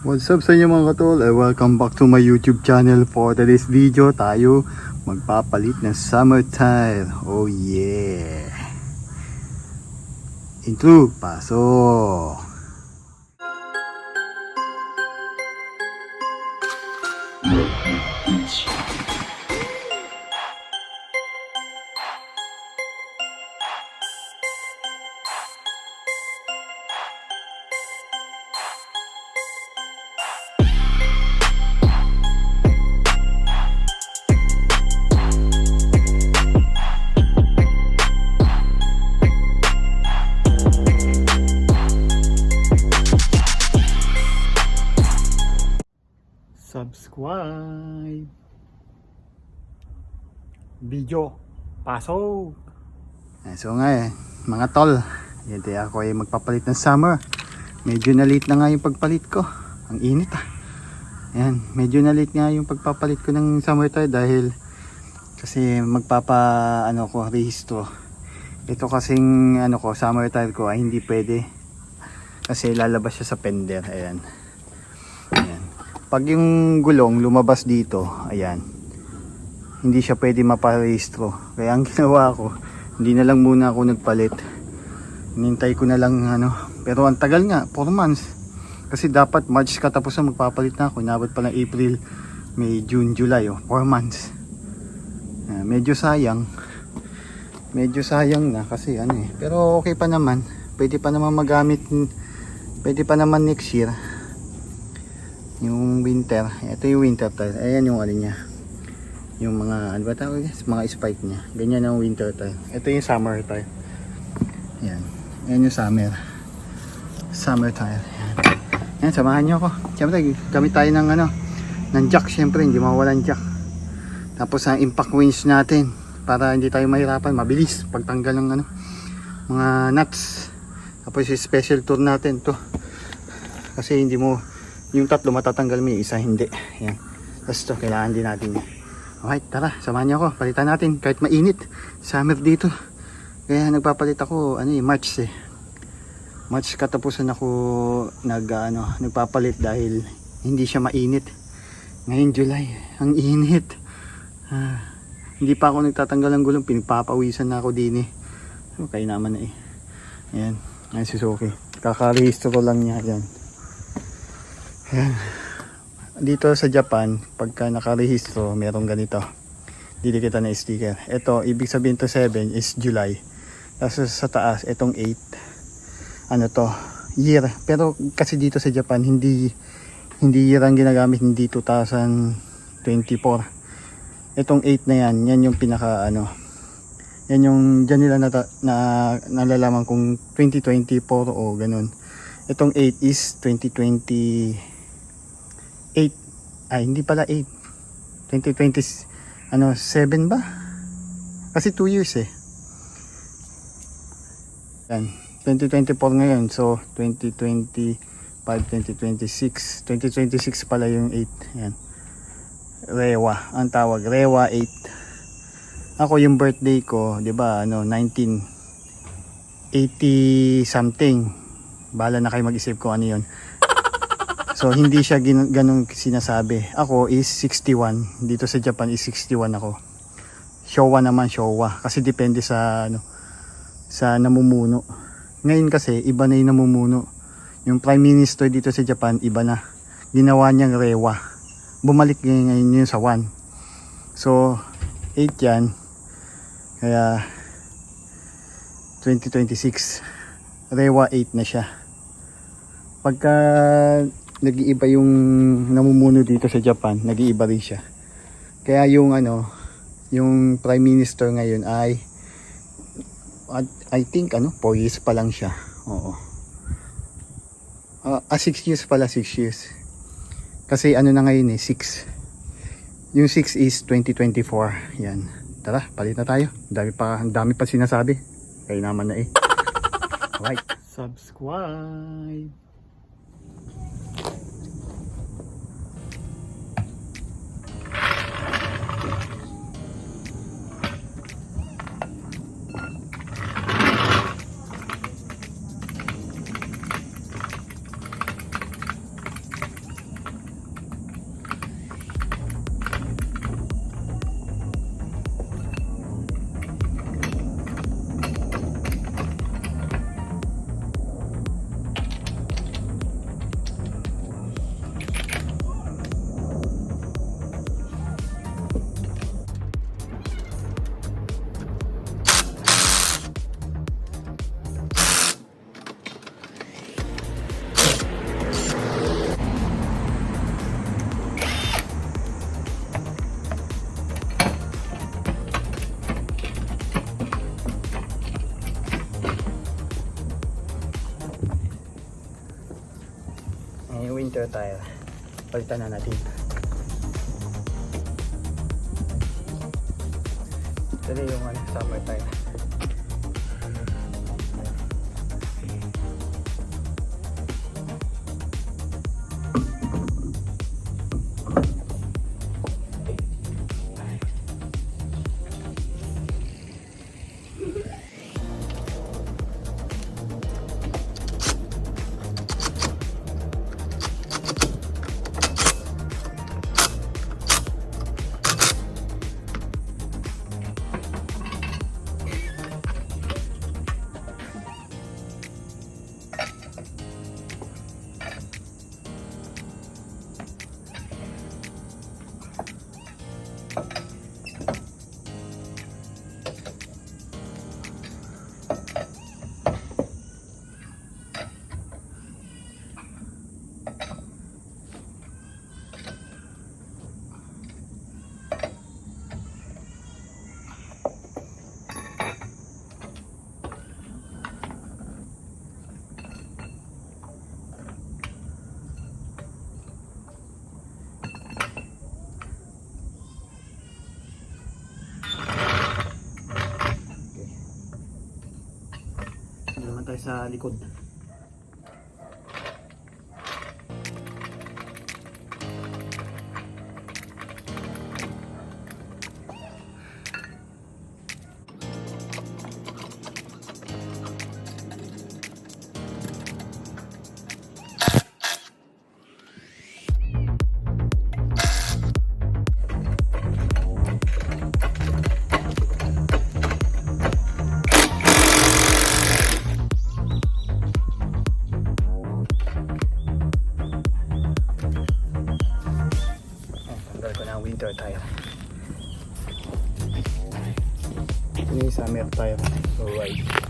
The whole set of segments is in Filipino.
What's up sa inyo mga katol? Eh, welcome back to my YouTube channel for today's video. Tayo magpapalit ng summer tire. Oh yeah! Intro, paso! Video, paso! Eh, So nga eh, mga tol, tayo ako ay magpapalit ng summer. Medyo na late na nga yung pagpalit ko. Ang init ah. Ayan, medyo na late nga yung pagpapalit ko ng summer tire dahil kasi magpapa ano ko rehistro. Ito kasing ano ko summer tire ko ay hindi pwede kasi lalabas siya sa fender. Ayan. Ayan. Pag yung gulong lumabas dito, ayan. Hindi siya pwede maparehistro. Kaya ang ginawa ko, hindi na lang muna ako nagpalit. Nintay ko na lang ano. Pero ang tagal nga, 4 months. Kasi dapat March katapusan magpapalit na ako. Inabot pa ng April, May, June, July. Oh, 4 months. Ah, medyo sayang. Medyo sayang na kasi ano eh. Pero okay pa naman. Pwede pa naman magamit. Pwede pa naman next year. Yung winter. Ito yung winter tire. Ayan yung ano niya. Yung mga, ano ba tawag? yan? Mga spike niya. Ganyan ang winter tire. Ito yung summer tire. Ayan. Ayan yung summer. Summer tire. Ayan. Ayan, samahan niyo ako. Siyempre, gamit tayo ng ano, ng jack. Siyempre, hindi mawalan jack. Tapos ang impact winch natin para hindi tayo mahirapan, mabilis pagtanggal ng ano, mga nuts. Tapos yung special tour natin to. Kasi hindi mo yung tatlo matatanggal mo, isa hindi. Yan. Tapos to, kailangan din natin. Alright, tara, samahan niyo ako. Palitan natin kahit mainit. Summer dito. Kaya nagpapalit ako, ano eh, March eh. March katapusan ako nag, ano, nagpapalit dahil hindi siya mainit. Ngayon July, ang init. Ah, hindi pa ako nagtatanggal ng gulong, pinagpapawisan na ako din eh. So, kaya naman na eh. Ayan, ayan si Soki. Kakarehistro lang niya, ayan. Ayan. Dito sa Japan, pagka nakarehistro, merong ganito. Didikita na sticker. Ito, ibig sabihin to 7 is July. Tapos sa taas, itong 8. Ano to? Year. Pero kasi dito sa Japan, hindi hindi year ang ginagamit, hindi 2024. Itong 8 na yan, yan yung pinaka ano. Yan yung dyan nila nata, na nalalaman kung 2024 o ganun. Itong 8 is 2020 8 ay hindi pala 8 2020 ano 7 ba? Kasi 2 years eh. Yan 2024 ngayon. So 2025 2026 2026 pala yung 8 yan. Rewa ang tawag. Rewa 8 ako yung birthday ko 'di ba ano 1980 something. Bahala na kayo mag-isip ko ano yun So hindi siya ganun sinasabi. Ako is 61. Dito sa Japan is 61 ako. Showa naman Showa kasi depende sa ano sa namumuno. Ngayon kasi iba na 'yung namumuno. Yung prime minister dito sa Japan iba na. Ginawa niyang rewa. Bumalik ngayon yun sa 1. So 8 yan. Kaya 2026 Rewa 8 na siya. Pagka nag-iiba yung namumuno dito sa Japan, nag-iiba rin siya. Kaya yung ano, yung prime minister ngayon ay I think ano, 4 years pa lang siya. Oo. Ah, 6 years pala, 6 years. Kasi ano na ngayon eh, 6. Yung 6 is 2024. Yan. Tara, palit na tayo. Ang dami pa, ang dami pa sinasabi. Kaya naman na eh. Alright. Subscribe. Palitan na natin. Sa likod. Ko na winter tire. Ito summer tire. Alright. Naman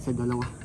sa dalawa.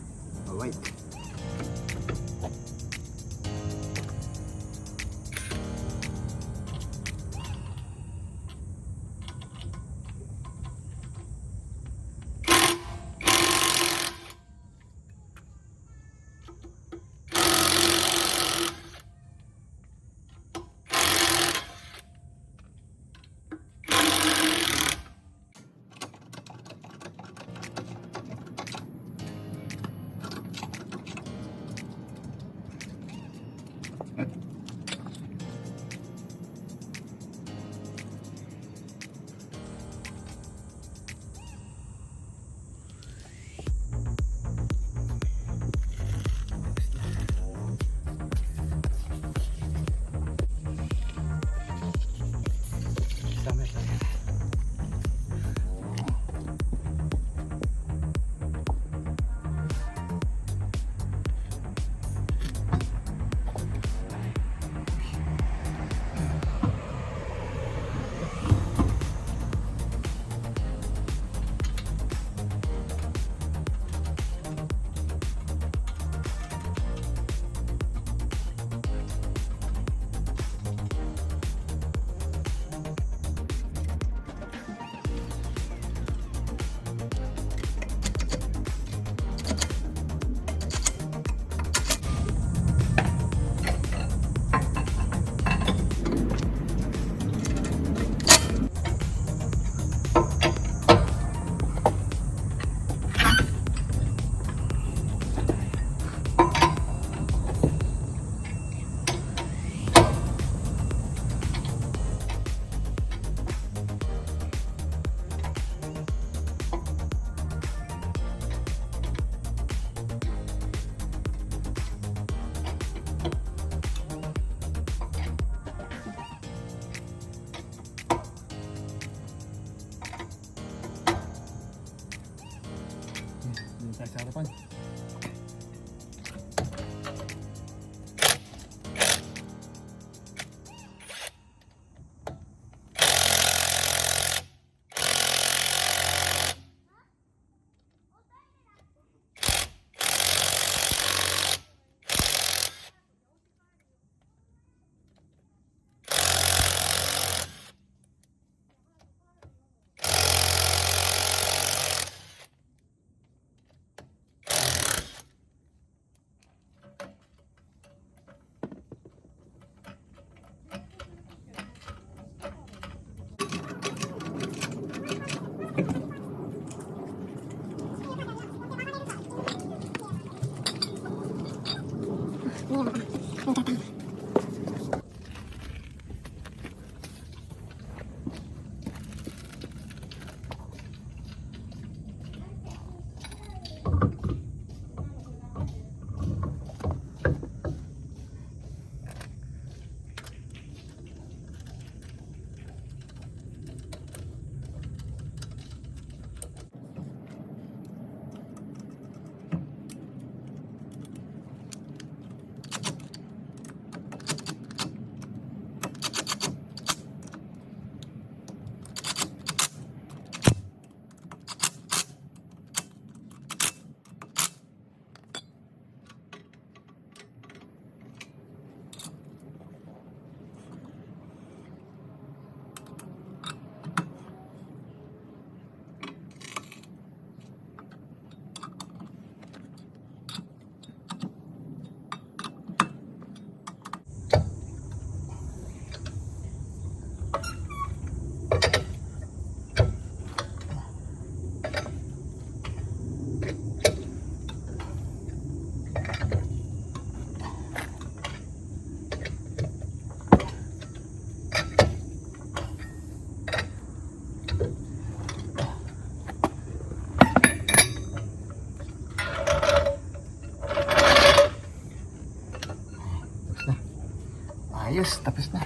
Ayos, tapos na.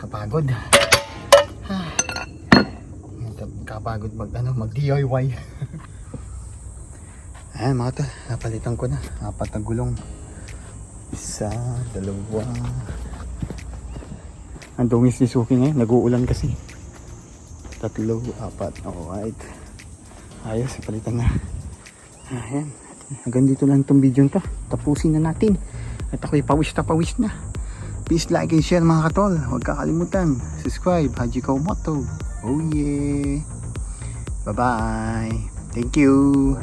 Kapagod. Ah. Kapagod mag, ano, mag DIY. Ayan mga to, napalitan ko na. Apat na gulong. Isa, dalawa. Ang dungis ni Suki ngayon, nag-uulan kasi. Tatlo, apat. Alright. Ayos, palitan na. Ayan. Hanggang dito lang itong video to. Tapusin na natin. At ako'y pawis na pawis na. Please like and share mga katol. Huwag kakalimutan. Subscribe. Haji Kaumoto. Oh yeah. Bye-bye. Thank you.